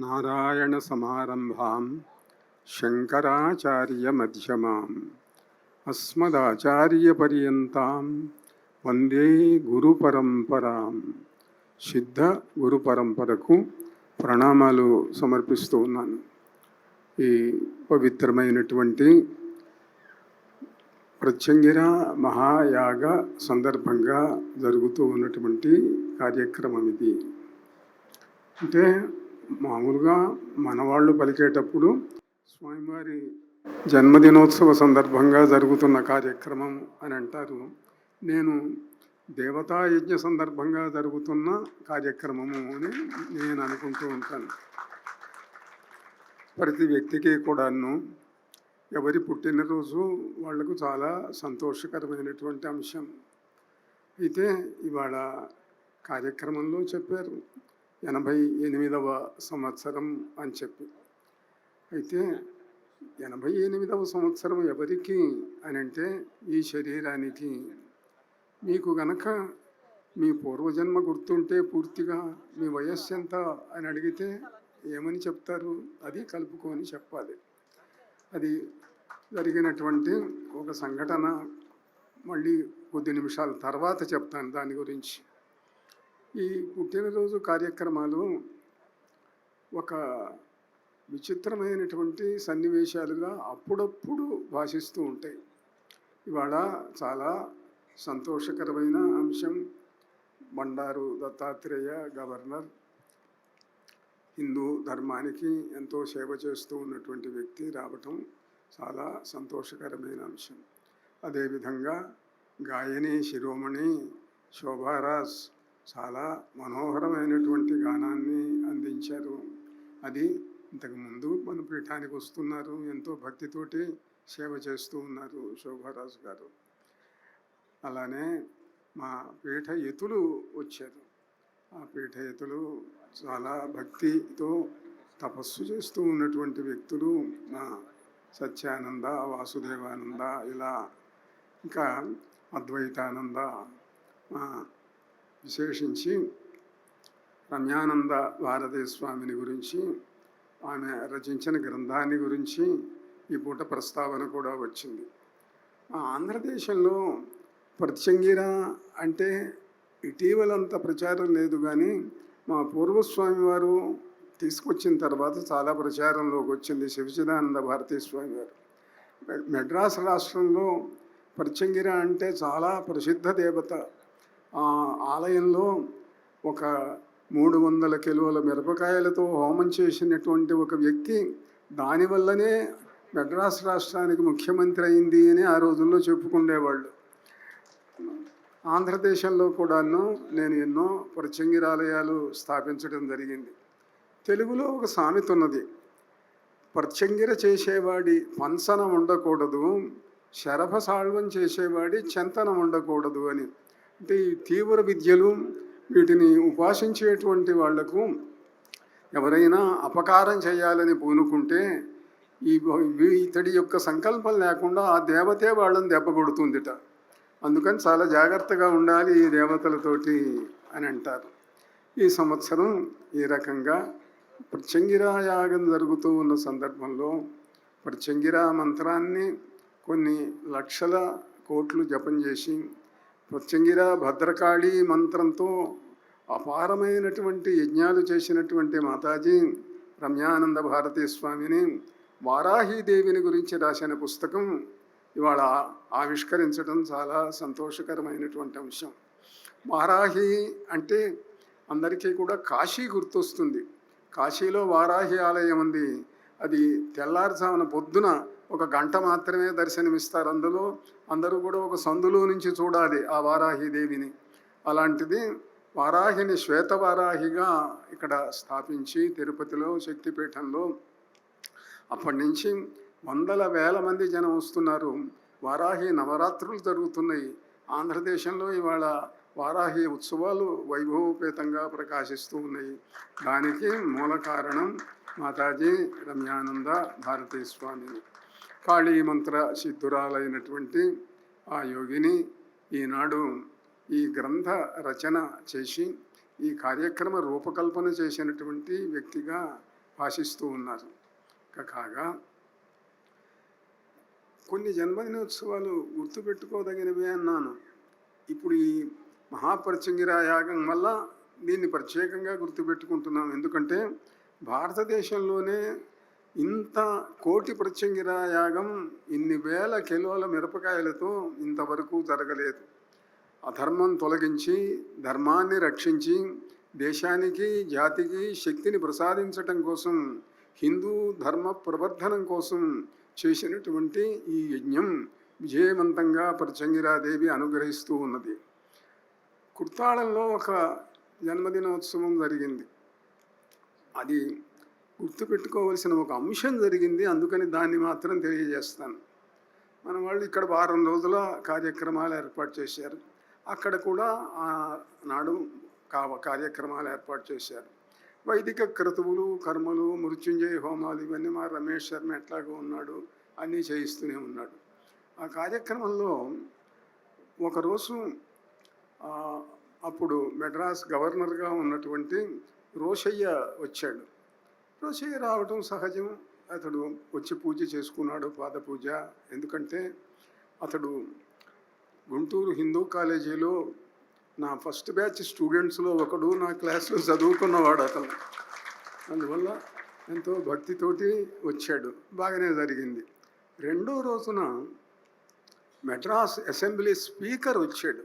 నారాయణసమారంభాం శంకరాచార్యమధ్యమాం అస్మదాచార్యపర్యంతాం వందే గురు పరంపరాం సిద్ధ గురు పరంపరకు ప్రణామాలు సమర్పిస్తూ ఉన్నాను. ఈ పవిత్రమైనటువంటి ప్రత్యంగిర మహాయాగ సందర్భంగా జరుగుతూ ఉన్నటువంటి కార్యక్రమం ఇది. అంటే మామూలుగా మనవాళ్ళు పలికేటప్పుడు స్వామివారి జన్మదినోత్సవ సందర్భంగా జరుగుతున్న కార్యక్రమం అని అంటారు. నేను దేవతాయజ్ఞ సందర్భంగా జరుగుతున్న కార్యక్రమము అని నేను అనుకుంటూ ఉంటాను. ప్రతి వ్యక్తికి కూడాను ఎవరి పుట్టినరోజు వాళ్ళకు చాలా సంతోషకరమైనటువంటి అంశం. అయితే ఇవాళ కార్యక్రమంలో చెప్పారు. ఎనభై ఎనిమిదవ సంవత్సరం అని చెప్పి. అయితే ఎనభై ఎనిమిదవ సంవత్సరం ఎవరికి అని అంటే ఈ శరీరానికి. మీకు గనక మీ పూర్వజన్మ గుర్తుంటే పూర్తిగా మీ వయస్సు ఎంత అని అడిగితే ఏమని చెప్తారు? అది కలుపుకొని చెప్పాలి. అది జరిగినటువంటి ఒక సంఘటన. మళ్ళీ కొద్ది నిమిషాల తర్వాత చెప్తాను దాని గురించి. ఈ పుట్టినరోజు కార్యక్రమాలు ఒక విచిత్రమైనటువంటి సన్నివేశాలుగా అప్పుడప్పుడు భాషిస్తూ ఉంటాయి. ఇవాళ చాలా సంతోషకరమైన అంశం బండారు దత్తాత్రేయ గవర్నర్ హిందూ ధర్మానికి ఎంతో సేవ చేస్తూ ఉన్నటువంటి వ్యక్తి రావటం చాలా సంతోషకరమైన అంశం. అదేవిధంగా గాయని శిరోమణి శోభారాజ్ చాలా మనోహరమైనటువంటి గానాన్ని అందించారు. అది ఇంతకుముందు మన పీఠానికి వస్తున్నారు. ఎంతో భక్తితోటి సేవ చేస్తూ ఉన్నారు శోభారాజు గారు. అలానే మా పీఠ ఎతులు వచ్చారు. ఆ పీఠ ఎతులు చాలా భక్తితో తపస్సు చేస్తూ ఉన్నటువంటి వ్యక్తులు మా సత్యానంద వాసుదేవానంద ఇలా ఇంకా అద్వైతానంద మా విశేషించి రమ్యానంద భారతీ స్వామిని గురించి ఆమె రచించిన గ్రంథాన్ని గురించి ఈ పూట ప్రస్తావన కూడా వచ్చింది. ఆ ఆంధ్రదేశంలో ప్రత్యంగిర అంటే ఇటీవలంత ప్రచారం లేదు కానీ మా పూర్వస్వామి వారు తీసుకొచ్చిన తర్వాత చాలా ప్రచారంలోకి వచ్చింది శివచిదానంద భారతీ స్వామి గారు మెడ్రాస్ రాష్ట్రంలో ప్రత్యంగిర అంటే చాలా ప్రసిద్ధ దేవత. ఆలయంలో ఒక మూడు వందల కిలోల మిరపకాయలతో హోమం చేసినటువంటి ఒక వ్యక్తి దానివల్లనే మెడ్రాస్ రాష్ట్రానికి ముఖ్యమంత్రి అయింది అని ఆ రోజుల్లో చెప్పుకుండేవాళ్ళు. ఆంధ్రదేశంలో కూడాను నేను ఎన్నో ప్రత్యంగిరాలయాలు స్థాపించడం జరిగింది. తెలుగులో ఒక సామెత ఉన్నది ప్రత్యంగిర చేసేవాడి పంచన ఉండకూడదు శరభ సాళ్వం చేసేవాడి చెంతనం ఉండకూడదు అని. అంటే ఈ తీవ్ర విద్యలు వీటిని ఉపాసించేటువంటి వాళ్ళకు ఎవరైనా అపకారం చేయాలని పూనుకుంటే ఈ ఇతడి యొక్క సంకల్పం లేకుండా ఆ దేవతే వాళ్ళని దెబ్బ కొడుతుందిట. అందుకని చాలా జాగ్రత్తగా ఉండాలి ఈ దేవతలతోటి అని అంటారు. ఈ సంవత్సరం ఈ రకంగా ప్రచంగిరా యాగం జరుగుతూ ఉన్న సందర్భంలో ప్రచంగిరా మంత్రాన్ని కొన్ని లక్షల కోట్లు జపం చేసి ప్రత్యంగిర భద్రకాళి మంత్రంతో అపారమైనటువంటి యజ్ఞాలు చేసినటువంటి మాతాజీ రమ్యానంద భారతీ స్వామిని వారాహీదేవిని గురించి రాసిన పుస్తకం ఇవాళ ఆవిష్కరించడం చాలా సంతోషకరమైనటువంటి అంశం. వారాహి అంటే అందరికీ కూడా కాశీ గుర్తొస్తుంది. కాశీలో వారాహి ఆలయం ఉంది. అది తెల్లారుజామున పొద్దున ఒక గంట మాత్రమే దర్శనమిస్తారు. అందులో అందరూ కూడా ఒక సందులో నుంచి చూడాలి ఆ వారాహి దేవిని. అలాంటిది వారాహిని శ్వేతవారాహిగా ఇక్కడ స్థాపించి తిరుపతిలో శక్తిపీఠంలో అప్పటి నుంచి వందల వేల మంది జనం వస్తున్నారు. వారాహి నవరాత్రులు జరుగుతున్నాయి. ఆంధ్రదేశంలో ఇవాళ వారాహి ఉత్సవాలు వైభవోపేతంగా ప్రకాశిస్తూ ఉన్నాయి. దానికి మూల కారణం మాతాజీ రమ్యానంద భారతీ స్వామి. కాళీ మంత్ర సిద్ధురాలైనటువంటి ఆ యోగిని ఈనాడు ఈ గ్రంథ రచన చేసి ఈ కార్యక్రమ రూపకల్పన చేసినటువంటి వ్యక్తిగా భాషిస్తూ ఉన్నారు. కాగా కొన్ని జన్మదినోత్సవాలు గుర్తుపెట్టుకోదగినవి అన్నాను. ఇప్పుడు ఈ మహాపరిచంగిరా యాగం వల్ల దీన్ని ప్రత్యేకంగా గుర్తుపెట్టుకుంటున్నాం. ఎందుకంటే భారతదేశంలోనే ఇంత కోటి ప్రత్యంగిర యాగం ఇన్ని వేల కిలోల మిరపకాయలతో ఇంతవరకు జరగలేదు. అధర్మం తొలగించి ధర్మాన్ని రక్షించి దేశానికి జాతికి శక్తిని ప్రసాదించటం కోసం హిందూ ధర్మ ప్రవర్ధనం కోసం చేసినటువంటి ఈ యజ్ఞం విజయవంతంగా ప్రచంగిరాదేవి అనుగ్రహిస్తూ ఉన్నది. కుర్తాళంలో ఒక జన్మదినోత్సవం జరిగింది. అది గుర్తుపెట్టుకోవలసిన ఒక అంశం జరిగింది. అందుకని దాన్ని మాత్రం తెలియజేస్తాను. మన వాళ్ళు ఇక్కడ వారం రోజుల కార్యక్రమాలు ఏర్పాటు చేశారు. అక్కడ కూడా ఆ నాడు కార్యక్రమాలు ఏర్పాటు చేశారు. వైదిక క్రతువులు కర్మలు మృత్యుంజయ హోమాలు ఇవన్నీ మా రమేష్ శర్మ ఎట్లాగో ఉన్నాడు అన్నీ చేయిస్తూనే ఉన్నాడు. ఆ కార్యక్రమంలో ఒకరోజు అప్పుడు మెడ్రాస్ గవర్నర్గా ఉన్నటువంటి రోషయ్య వచ్చాడు. రోషయ్య రావటం సహజం. అతడు వచ్చి పూజ చేసుకున్నాడు పాద పూజ. ఎందుకంటే అతడు గుంటూరు హిందూ కాలేజీలో నా ఫస్ట్ బ్యాచ్ స్టూడెంట్స్లో ఒకడు నా క్లాస్లో చదువుకున్నవాడు అతను. అందువల్ల ఎంతో భక్తితోటి వచ్చాడు. బాగానే జరిగింది. రెండో రోజున మెడ్రాస్ అసెంబ్లీ స్పీకర్ వచ్చాడు.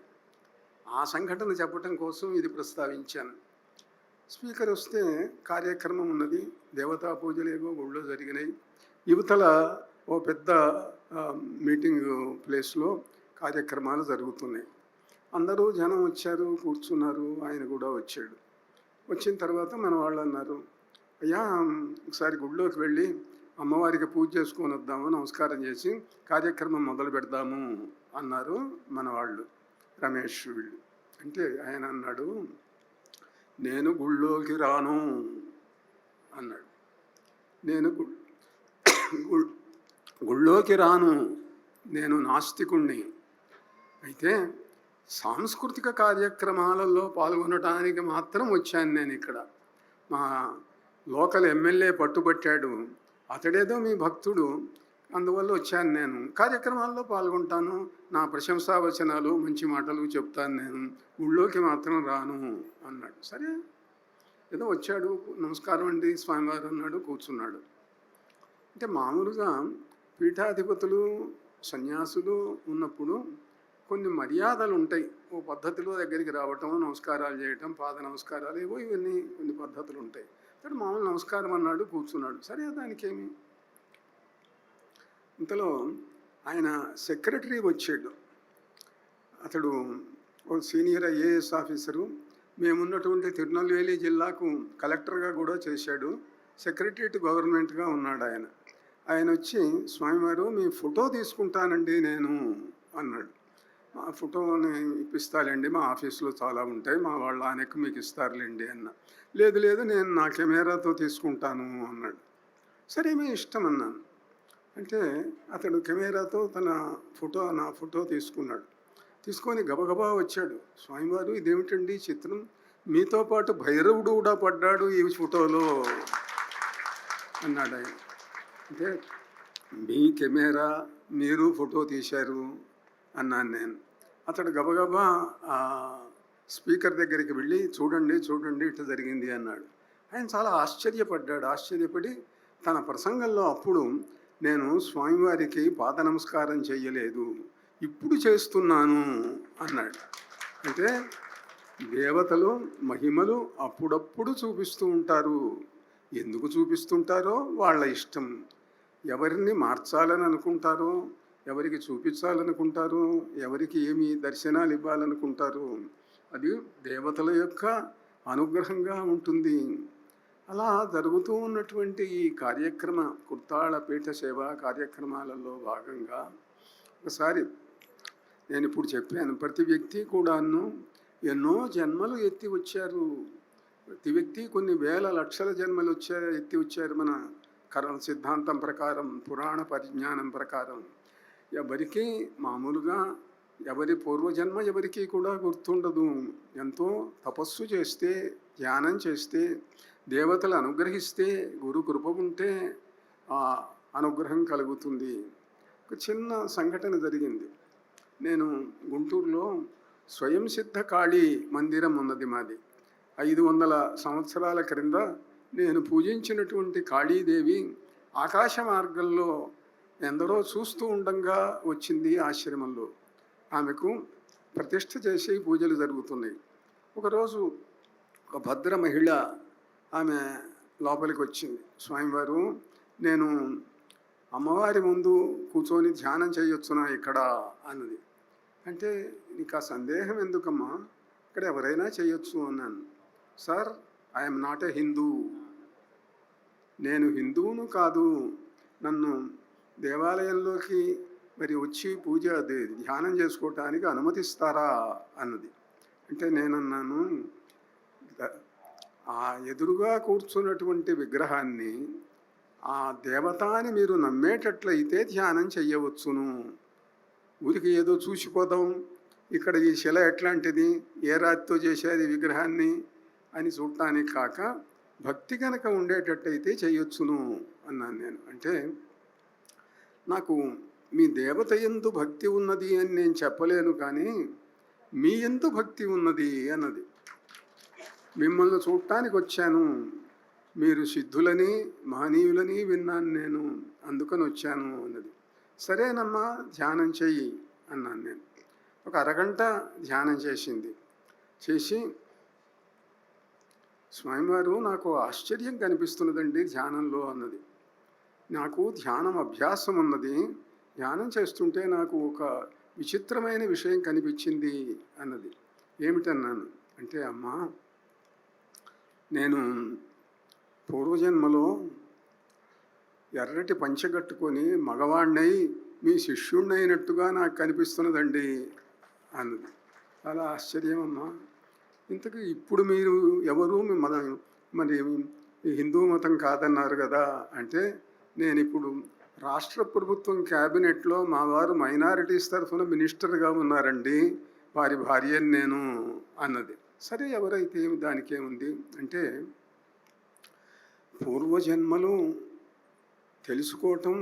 ఆ సంఘటన చెప్పటం కోసం ఇది ప్రస్తావించాను. స్పీకర్ వస్తే కార్యక్రమం ఉన్నది. దేవతా పూజలు ఏవో గుళ్ళో జరిగినాయి. యువతల ఓ పెద్ద మీటింగ్ ప్లేస్లో కార్యక్రమాలు జరుగుతున్నాయి. అందరూ జనం వచ్చారు కూర్చున్నారు ఆయన కూడా వచ్చాడు. వచ్చిన తర్వాత మన వాళ్ళు అన్నారు అయ్యా ఒకసారి గుడిలోకి వెళ్ళి అమ్మవారికి పూజ చేసుకొని వద్దాము నమస్కారం చేసి కార్యక్రమం మొదలు పెడదాము అన్నారు మన వాళ్ళు రమేష్ వీళ్ళు. అంటే ఆయన అన్నాడు నేను గుళ్ళోకి రాను అన్నాడు. నేను గు- గుళ్ళోకి రాను. నేను నాస్తికుణ్ణి. అయితే సాంస్కృతిక కార్యక్రమాలలో పాల్గొనడానికి మాత్రం వచ్చాను నేను ఇక్కడ. మా లోకల్ ఎమ్మెల్యే పట్టుబట్టాడు. అతడేదో మీ భక్తుడు. అందువల్ల వచ్చాను నేను. కార్యక్రమాల్లో పాల్గొంటాను. నా ప్రశంసా వచనాలు మంచి మాటలు చెప్తాను నేను. ఊళ్ళోకి మాత్రం రాను అన్నాడు. సరే. ఏదో వచ్చాడు. నమస్కారం అండి. స్వామివారు అన్నాడు. కూర్చున్నాడు. అంటే మామూలుగా పీఠాధిపతులు సన్యాసులు ఉన్నప్పుడు కొన్ని మర్యాదలు ఉంటాయి. ఓ పద్ధతిలో దగ్గరికి రావటం నమస్కారాలు చేయటం పాద నమస్కారాలు ఏవో ఇవన్నీ కొన్ని పద్ధతులు ఉంటాయి. అతడు మామూలు నమస్కారం అన్నాడు కూర్చున్నాడు. సరే దానికేమి? ఇంతలో ఆయన సెక్రటరీ వచ్చాడు. అతడు ఓ సీనియర్ ఐఏఎస్ ఆఫీసరు. మేమున్నటువంటి తిరునెల్వేలి జిల్లాకు కలెక్టర్గా కూడా చేశాడు. సెక్రటరియట్ గవర్నమెంట్గా ఉన్నాడు ఆయన. ఆయన వచ్చి స్వామివారు మీ ఫోటో తీసుకుంటానండి నేను అన్నాడు. మా ఫోటోని ఇప్పిస్తాలేండి మా ఆఫీస్లో చాలా ఉంటాయి మా వాళ్ళు ఆయనకు మీకు ఇస్తారులేండి అన్న. లేదు లేదు నేను నా కెమెరాతో తీసుకుంటాను అన్నాడు. సరే మీ ఇష్టం అన్నాను. అంటే అతడు కెమెరాతో తన ఫోటో నా ఫోటో తీసుకున్నాడు. తీసుకొని గబగబా వచ్చాడు. స్వామివారు ఇదేమిటండి చిత్రం? మీతో పాటు భైరవుడు కూడా పడ్డాడు ఈ ఫోటోలో అన్నాడు ఆయన. అంటే మీ కెమెరా మీరు ఫోటో తీశారు అన్నాను నేను. అతడు గబగబా ఆ స్పీకర్ దగ్గరికి వెళ్ళి చూడండి చూడండి ఇట్లా జరిగింది అన్నాడు. ఆయన చాలా ఆశ్చర్యపడ్డాడు. ఆశ్చర్యపడి తన ప్రసంగంలో అప్పుడు నేను స్వామివారికి పాద నమస్కారం చేయలేదు. ఇప్పుడు చేస్తున్నాను అన్నాడు. అంటే దేవతలు మహిమలు అప్పుడప్పుడు చూపిస్తూ ఉంటారు. ఎందుకు చూపిస్తుంటారో వాళ్ళ ఇష్టం. ఎవరిని మార్చాలని అనుకుంటారో ఎవరికి చూపించాలనుకుంటారో ఎవరికి ఏమి దర్శనాలు ఇవ్వాలనుకుంటారో అది దేవతల యొక్క అనుగ్రహంగా ఉంటుంది. అలా జరుగుతూ ఉన్నటువంటి ఈ కార్యక్రమ కుర్తాళ పీఠ సేవ కార్యక్రమాలలో భాగంగా ఒకసారి నేను ఇప్పుడు చెప్పాను ప్రతి వ్యక్తి కూడాను ఎన్నో జన్మలు ఎత్తి వచ్చారు. ప్రతి వ్యక్తి కొన్ని వేల లక్షల జన్మలు వచ్చారు ఎత్తి వచ్చారు మన కర్మ సిద్ధాంతం ప్రకారం పురాణ పరిజ్ఞానం ప్రకారం. ఎవరికి మామూలుగా ఎవరి పూర్వజన్మ ఎవరికి కూడా గుర్తుండదు. ఎంతో తపస్సు చేస్తే ధ్యానం చేస్తే దేవతలు అనుగ్రహిస్తే గురు కృప ఉంటే ఆ అనుగ్రహం కలుగుతుంది. ఒక చిన్న సంఘటన జరిగింది. నేను గుంటూరులో స్వయం సిద్ధ కాళీ మందిరం ఉన్నది మాది. ఐదు వందల సంవత్సరాల క్రింద నేను పూజించినటువంటి కాళీదేవి ఆకాశ మార్గంలో ఎందరో చూస్తూ ఉండంగా వచ్చింది ఆశ్రమంలో. ఆమెకు ప్రతిష్ఠ చేసి పూజలు జరుగుతున్నాయి. ఒకరోజు ఒక భద్ర మహిళ ఆమె లోపలికి వచ్చింది స్వామివారు నేను అమ్మవారి ముందు కూర్చొని ధ్యానం చేయొచ్చునా ఇక్కడ? అన్నది. అంటే నీకు ఆ సందేహం ఎందుకమ్మా? ఇక్కడ ఎవరైనా చేయొచ్చు అన్నాను. Sir I'm not a Hindu. నేను హిందువును కాదు. నన్ను దేవాలయంలోకి మరి వచ్చి పూజ ధ్యానం చేసుకోవటానికి అనుమతిస్తారా? అన్నది. అంటే నేనన్నాను ఆ ఎదురుగా కూర్చున్నటువంటి విగ్రహాన్ని ఆ దేవత అని మీరు నమ్మేటట్లయితే ధ్యానం చెయ్యవచ్చును. ఊరికి ఏదో చూసిపోదాం. ఇక్కడ ఈ శిల ఎట్లాంటిది? ఏ రాతితో చేసేది విగ్రహాన్ని? అని చూడటానికి కాక భక్తి కనుక ఉండేటట్టయితే చేయొచ్చును అన్నాను నేను. అంటే నాకు మీ దేవత ఎందు భక్తి ఉన్నది అని నేను చెప్పలేను కానీ మీ ఎందు భక్తి ఉన్నది అన్నది. మిమ్మల్ని చూడటానికి వచ్చాను మీరు సిద్ధులని మహనీయులని విన్నాను నేను. అందుకని వచ్చాను అన్నది. సరేనమ్మా ధ్యానం చెయ్యి అన్నాను నేను. ఒక అరగంట ధ్యానం చేసింది. చేసి స్వామివారు నాకు ఆశ్చర్యం కనిపిస్తున్నదండి ధ్యానంలో అన్నది. నాకు ధ్యానం అభ్యాసం ఉన్నది. ధ్యానం చేస్తుంటే నాకు ఒక విచిత్రమైన విషయం కనిపించింది అన్నది. ఏమిటన్నాను? అంటే అమ్మా నేను పూర్వజన్మలో ఎర్రటి పంచె కట్టుకొని మగవాణ్ణై మీ శిష్యుణ్ణైనట్టుగా నాకు కనిపిస్తున్నదండి అన్నది. చాలా ఆశ్చర్యమమ్మా ఇంతకు ఇప్పుడు మీరు ఎవరు? మన మరి హిందూ మతం కాదన్నారు కదా అంటే నేను ఇప్పుడు రాష్ట్ర ప్రభుత్వం క్యాబినెట్లో మా వారు మైనారిటీస్ తరఫున మినిస్టర్గా ఉన్నారండి వారి భార్యని నేను అన్నది. సరే ఎవరైతే దానికి ఏముంది అంటే పూర్వజన్మలు తెలుసుకోవటం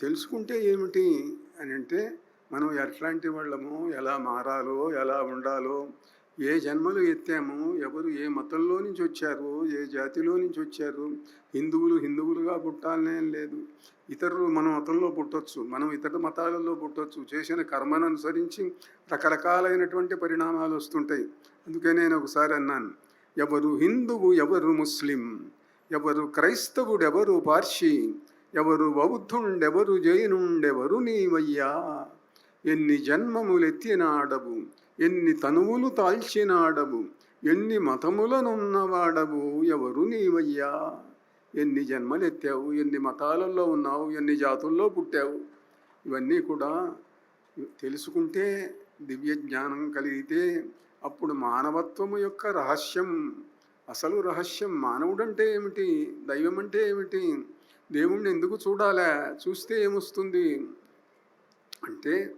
తెలుసుకుంటే ఏమిటి అని అంటే మనం ఎట్లాంటి వాళ్ళము ఎలా మారాలో ఎలా ఉండాలో ఏ జన్మలు ఎత్తామో ఎవరు ఏ మతంలో నుంచి వచ్చారు ఏ జాతిలో నుంచి వచ్చారు హిందువులు హిందువులుగా పుట్టాలనే లేదు. ఇతరులు మన మతంలో పుట్టొచ్చు మనం ఇతర మతాలలో పుట్టొచ్చు చేసిన కర్మను అనుసరించి రకరకాలైనటువంటి పరిణామాలు వస్తుంటాయి. అందుకే నేను ఒకసారి అన్నాను ఎవరు హిందువు ఎవరు ముస్లిం ఎవరు క్రైస్తవుడు ఎవరు పార్షి ఎవరు బౌద్ధుండెవరు జైనుండెవరు నీవయ్యా ఎన్ని జన్మములెత్తినాడవు ఎన్ని తనువులు తాల్చినాడవు ఎన్ని మతములనున్నవాడవు ఎవరు నీవయ్యా? ఎన్ని జన్మలెత్తావు ఎన్ని మతాలలో ఉన్నావు ఎన్ని జాతుల్లో పుట్టావు? ఇవన్నీ కూడా తెలుసుకుంటే దివ్య జ్ఞానం కలిగితే అప్పుడు మానవత్వము యొక్క రహస్యం. అసలు రహస్యం మానవుడంటే ఏమిటి? దైవం అంటే ఏమిటి? దేవుణ్ణి ఎందుకు చూడాలా? చూస్తే ఏమొస్తుంది? అంటే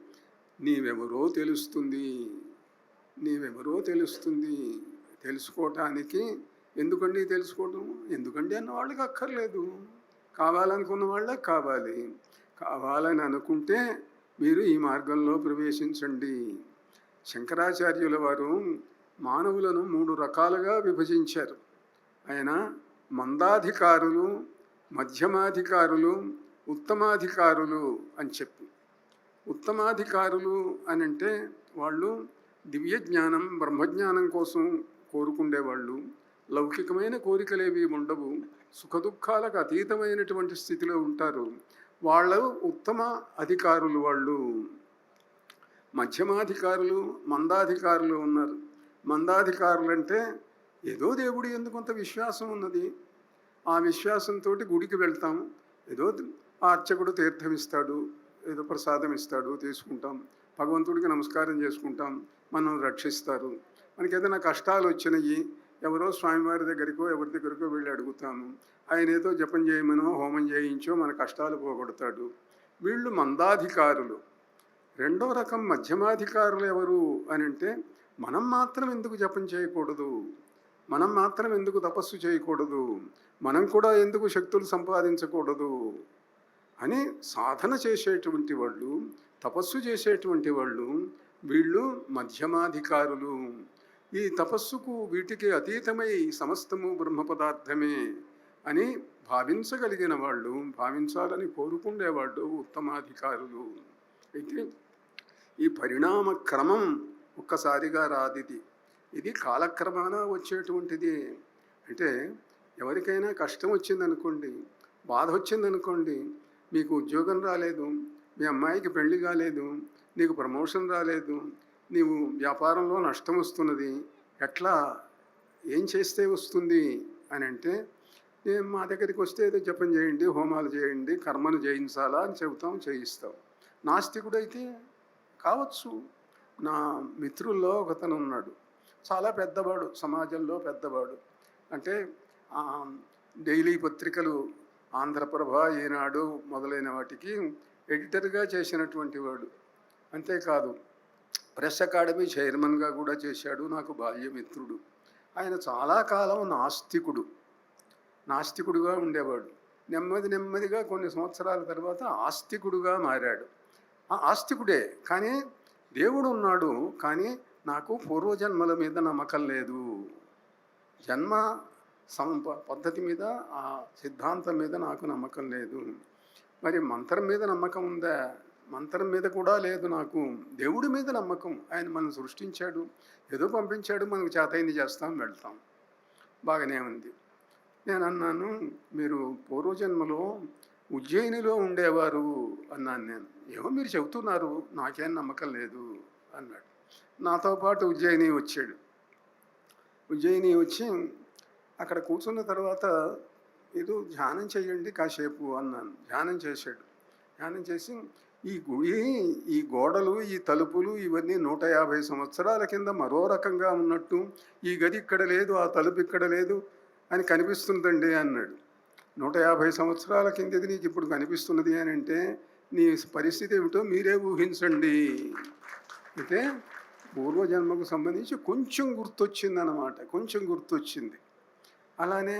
నీవెవరో తెలుస్తుంది. నీవెవరో తెలుస్తుంది. తెలుసుకోవటానికి ఎందుకండి తెలుసుకోవటం? ఎందుకండి అన్న వాళ్ళకి అక్కర్లేదు. కావాలనుకున్న వాళ్ళకి కావాలి. కావాలని అనుకుంటే మీరు ఈ మార్గంలో ప్రవేశించండి. శంకరాచార్యుల వారు మానవులను మూడు రకాలుగా విభజించారు. ఆయన మందాధికారులు మధ్యమాధికారులు ఉత్తమాధికారులు అని చెప్పి. ఉత్తమాధికారులు అని అంటే వాళ్ళు దివ్య జ్ఞానం బ్రహ్మజ్ఞానం కోసం కోరుకుండేవాళ్ళు లౌకికమైన కోరికలేవి ఉండవు. సుఖదుఖాలకు అతీతమైనటువంటి స్థితిలో ఉంటారు. వాళ్ళు ఉత్తమ అధికారులు వాళ్ళు. మధ్యమాధికారులు మందాధికారులు ఉన్నారు. మందాధికారులు అంటే ఏదో దేవుడి ఎందుకు కొంత విశ్వాసం ఉన్నది. ఆ విశ్వాసంతో గుడికి వెళ్తాం. ఏదో అర్చకుడు తీర్థం ఇస్తాడు ఏదో ప్రసాదం ఇస్తాడు తీసుకుంటాం. భగవంతుడికి నమస్కారం చేసుకుంటాం మనం రక్షిస్తారు. మనకి ఏదైనా కష్టాలు వచ్చినాయి ఎవరో స్వామివారి దగ్గరికో ఎవరి దగ్గరికో వెళ్ళి అడుగుతాము. ఆయన ఏదో జపం చేయమనో హోమం చేయించో మన కష్టాలు పోగొడతాడు. వీళ్ళు మందాధికారులు. రెండో రకం మధ్యమాధికారులు ఎవరు అని అంటే మనం మాత్రం ఎందుకు జపం చేయకూడదు? మనం మాత్రం ఎందుకు తపస్సు చేయకూడదు? మనం కూడా ఎందుకు శక్తులు సంపాదించకూడదు? అని సాధన చేసేటువంటి వాళ్ళు తపస్సు చేసేటువంటి వాళ్ళు వీళ్ళు మధ్యమాధికారులు. ఈ తపస్సుకు వీటికి అతీతమై సమస్తము బ్రహ్మ పదార్థమే అని భావించగలిగిన వాళ్ళు భావించాలని కోరుకునేవాళ్ళు ఉత్తమాధికారులు. అయితే ఈ పరిణామ క్రమం ఒక్కసారిగా రాదిది. ఇది కాలక్రమాన వచ్చేటువంటిది. అంటే ఎవరికైనా కష్టం వచ్చిందనుకోండి బాధ వచ్చిందనుకోండి మీకు ఉద్యోగం రాలేదు మీ అమ్మాయికి పెళ్ళి కాలేదు నీకు ప్రమోషన్ రాలేదు నీవు వ్యాపారంలో నష్టం వస్తున్నది ఎట్లా ఏం చేస్తే వస్తుంది అని అంటే "నేను మా దగ్గరికి వస్తే ఏదో జపం చేయండి హోమాలు చేయండి కర్మను చేయించాలా అని చెబుతాం చేయిస్తాం. నాస్తికుడైతే కావచ్చు. నా మిత్రుల్లో ఒకతను ఉన్నాడు. చాలా పెద్దవాడు సమాజంలో పెద్దవాడు. అంటే డైలీ పత్రికలు ఆంధ్రప్రభ ఈనాడు మొదలైన వాటికి ఎడిటర్గా చేసినటువంటి వాడు. అంతేకాదు ప్రెస్ అకాడమీ చైర్మన్గా కూడా చేశాడు నాకు బాల్యమిత్రుడు. ఆయన చాలా కాలం నాస్తికుడు. నాస్తికుడుగా ఉండేవాడు. నెమ్మది నెమ్మదిగా కొన్ని సంవత్సరాల తర్వాత ఆస్తికుడుగా మారాడు. ఆ ఆస్తికుడే కానీ దేవుడు ఉన్నాడు కానీ నాకు పూర్వజన్మల మీద నమ్మకం లేదు. జన్మ సం పద్ధతి మీద ఆ సిద్ధాంతం మీద నాకు నమ్మకం లేదు. మరి మంత్రం మీద నమ్మకం ఉందా? మంత్రం మీద కూడా లేదు నాకు. దేవుడి మీద నమ్మకం. ఆయన మనం సృష్టించాడు. ఏదో పంపించాడు. మనకు చేతయింది చేస్తాం వెళ్తాం. బాగానే ఉంది. నేను అన్నాను మీరు పూర్వజన్మలో ఉజ్జయినిలో ఉండేవారు అన్నాను నేను. ఏమో మీరు చెబుతున్నారు. నాకేం నమ్మకం లేదు అన్నాడు. నాతో పాటు ఉజ్జయిని వచ్చాడు. ఉజ్జయిని వచ్చి అక్కడ కూర్చున్న తర్వాత ఏదో ధ్యానం చేయండి కాసేపు అన్నాను. ధ్యానం చేశాడు. ధ్యానం చేసి ఈ గుడి ఈ గోడలు ఈ తలుపులు ఇవన్నీ నూట యాభై సంవత్సరాల కింద మరో రకంగా ఉన్నట్టు ఈ గది ఇక్కడ లేదు ఆ తలుపు ఇక్కడ లేదు అని కనిపిస్తుందండి అన్నాడు. నూట యాభై సంవత్సరాల కిందది నీకు ఇప్పుడు కనిపిస్తున్నది అని అంటే నీ పరిస్థితి ఏమిటో మీరే ఊహించండి. అయితే పూర్వజన్మకు సంబంధించి కొంచెం గుర్తొచ్చింది అన్నమాట కొంచెం గుర్తొచ్చింది. అలానే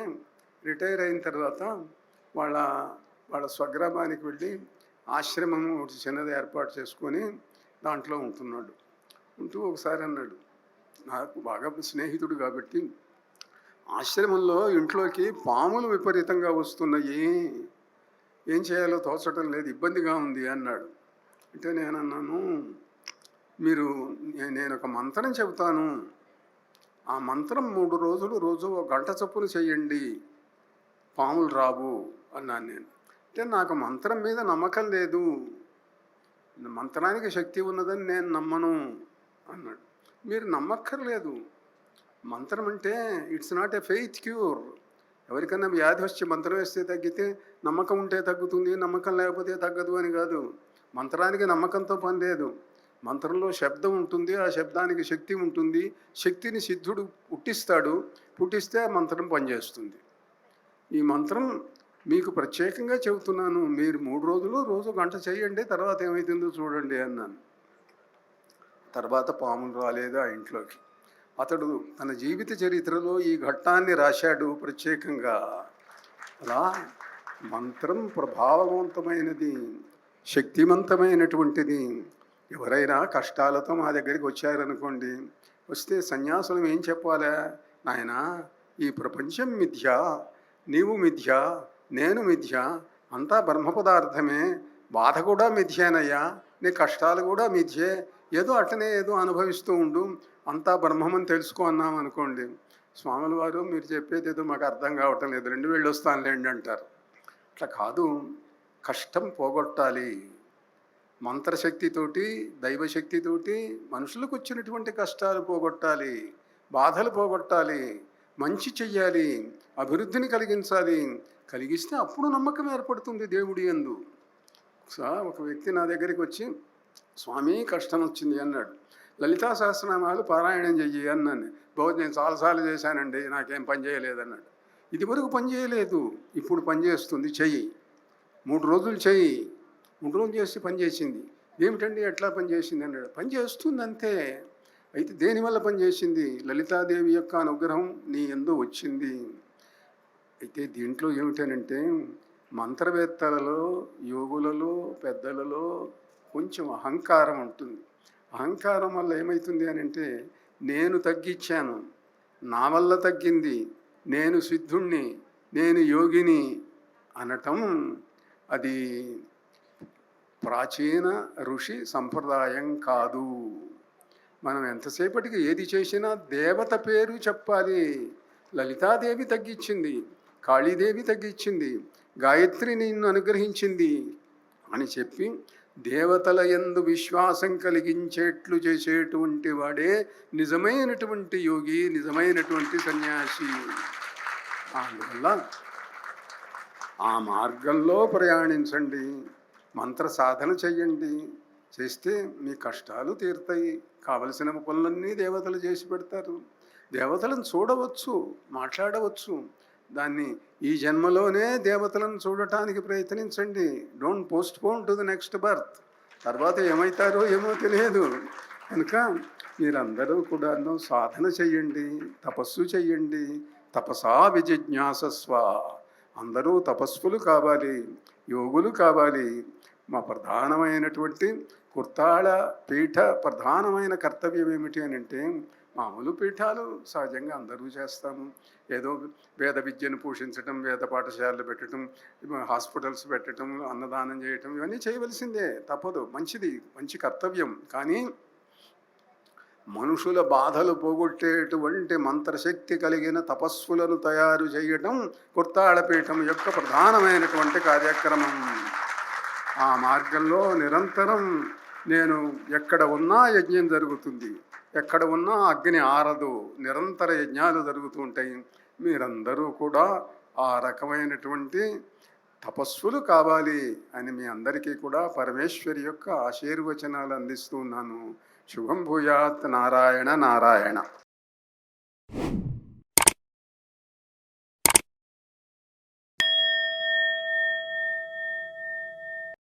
రిటైర్ అయిన తర్వాత వాళ్ళ వాళ్ళ స్వగ్రామానికి వెళ్ళి ఆశ్రమం ఒకటి చిన్నది ఏర్పాటు చేసుకొని దాంట్లో ఉంటున్నాడు. ఉంటూ ఒకసారి అన్నాడు నాకు బాగా స్నేహితుడు కాబట్టి ఆశ్రమంలో ఇంట్లోకి పాములు విపరీతంగా వస్తున్నాయి. ఏం చేయాలో తోచటం లేదు ఇబ్బందిగా ఉంది అన్నాడు. అంటే నేను అన్నాను మీరు నేను ఒక మంత్రం చెబుతాను. ఆ మంత్రం మూడు రోజులు రోజు ఒక గంట చొప్పున చేయండి. పాములు రావు అన్నాను నేను. అంటే నాకు మంత్రం మీద నమ్మకం లేదు. మంత్రానికి శక్తి ఉన్నదని నేను నమ్మను అన్నాడు. మీరు నమ్మక్కర్లేదు. మంత్రం అంటే it's not a faith cure. ఎవరికైనా వ్యాధి వచ్చి మంత్రం వేస్తే తగ్గితే నమ్మకం ఉంటే తగ్గుతుంది నమ్మకం లేకపోతే తగ్గదు అని కాదు. మంత్రానికి నమ్మకంతో పని లేదు. మంత్రంలో శబ్దం ఉంటుంది ఆ శబ్దానికి శక్తి ఉంటుంది. శక్తిని సిద్ధుడు పుట్టిస్తాడు. పుట్టిస్తే ఆ మంత్రం పనిచేస్తుంది. ఈ మంత్రం మీకు ప్రత్యేకంగా చెబుతున్నాను. మీరు మూడు రోజులు రోజు గంట చేయండి తర్వాత ఏమైతుందో చూడండి అన్నాను. తర్వాత పాములు రాలేదు ఆ ఇంట్లోకి. అతడు తన జీవిత చరిత్రలో ఈ ఘట్టాన్ని రాశాడు ప్రత్యేకంగా. అలా మంత్రం ప్రభావవంతమైనది శక్తివంతమైనటువంటిది ఎవరైనా కష్టాలతో మా దగ్గరికి వచ్చారనుకోండి వస్తే సన్యాసులం ఏం చెప్పాలా? నాయన ఈ ప్రపంచం మిథ్య నీవు మిథ్య నేను మిథ్య అంతా బ్రహ్మ పదార్థమే బాధ కూడా మిథ్యేనయ్యా నీ కష్టాలు కూడా మిథ్యే. ఏదో అట్టనే ఏదో అనుభవిస్తూ ఉండు. అంతా బ్రహ్మమని తెలుసుకో అన్నాం అనుకోండి. స్వాముల వారు మీరు చెప్పేది ఏదో మాకు అర్థం కావటం లేదు. రెండు వేళ్ళు వస్తానులేండి అంటారు. అట్లా కాదు. కష్టం పోగొట్టాలి. మంత్రశక్తితోటి దైవశక్తితోటి మనుషులకు వచ్చినటువంటి కష్టాలు పోగొట్టాలి. బాధలు పోగొట్టాలి. మంచి చెయ్యాలి అభివృద్ధిని కలిగించాలి. కలిగిస్తే అప్పుడు నమ్మకం ఏర్పడుతుంది దేవుడి యందు. ఒకసారి ఒక వ్యక్తి నా దగ్గరికి వచ్చి స్వామి కష్టం వచ్చింది అన్నాడు. లలితా సహస్రనామాలు పారాయణం చెయ్యి అన్నాను. బహు నేను చాలాసార్లు చేశానండి నాకేం పని చేయలేదన్నాడు ఇది వరకు పని చేయలేదు ఇప్పుడు పని చేస్తుంది చెయ్యి. మూడు రోజులు చెయ్యి. మూడు రోజులు చేసి పని చేసింది. ఏమిటండి ఎట్లా పని చేసింది? అన్నాడు. పని చేస్తుంది అంతే అయితే దేనివల్ల పనిచేసింది? లలితాదేవి యొక్క అనుగ్రహం నీ ఎందు వచ్చింది. అయితే దీంట్లో ఏమిటనంటే మంత్రవేత్తలలో యోగులలో పెద్దలలో కొంచెం అహంకారం ఉంటుంది. అహంకారం వల్ల ఏమవుతుంది అని అంటే నేను తగ్గించాను. నా వల్ల తగ్గింది. నేను సిద్ధుణ్ణి. నేను యోగిని అనటం అది ప్రాచీన ఋషి సంప్రదాయం కాదు. మనం ఎంతసేపటికి ఏది చేసినా దేవత పేరు చెప్పాలి. లలితాదేవి తగ్గించింది కాళీదేవి తగ్గించింది గాయత్రి నిన్ను అనుగ్రహించింది అని చెప్పి దేవతల ఎందు విశ్వాసం కలిగించేట్లు చేసేటువంటి వాడే నిజమైనటువంటి యోగి నిజమైనటువంటి సన్యాసి. అందువల్ల ఆ మార్గంలో ప్రయాణించండి మంత్ర సాధన చేయండి చేస్తే మీ కష్టాలు తీరుతాయి. కావలసిన పనులన్నీ దేవతలు చేసి పెడతారు. దేవతలను చూడవచ్చు మాట్లాడవచ్చు. దాన్ని ఈ జన్మలోనే దేవతలను చూడటానికి ప్రయత్నించండి. Don't postpone to the next birth తర్వాత ఏమవుతారో ఏమో తెలియదు. కనుక మీరందరూ కూడా సాధన చెయ్యండి తపస్సు చెయ్యండి. తపసా విజిజ్ఞాసస్వ. అందరూ తపస్సులు కావాలి యోగులు కావాలి. మా ప్రధానమైనటువంటి కుర్తాళ పీఠ ప్రధానమైన కర్తవ్యం ఏమిటి అని అంటే మామూలు పీఠాలు సహజంగా అందరూ చేస్తాము. ఏదో వేద విద్యను పోషించటం వేద పాఠశాలలు పెట్టడం హాస్పిటల్స్ పెట్టడం అన్నదానం చేయటం ఇవన్నీ చేయవలసిందే. తప్పదు. మంచిది. మంచి కర్తవ్యం. కానీ మనుషుల బాధలు పోగొట్టేటువంటి మంత్రశక్తి కలిగిన తపస్సులను తయారు చేయటం కుర్తాళపీఠం యొక్క ప్రధానమైనటువంటి కార్యక్రమం. ఆ మార్గంలో నిరంతరం నేను ఎక్కడ ఉన్నా యజ్ఞం జరుగుతుంది. ఎక్కడ ఉన్నా అగ్ని ఆరదు. నిరంతర యజ్ఞాలు జరుగుతూ ఉంటాయి. మీరందరూ కూడా ఆ రకమైనటువంటి తపస్సులు కావాలి అని మీ అందరికీ కూడా పరమేశ్వరి యొక్క ఆశీర్వచనాలు అందిస్తూ ఉన్నాను. శుభం భూయాత్ నారాయణ నారాయణ.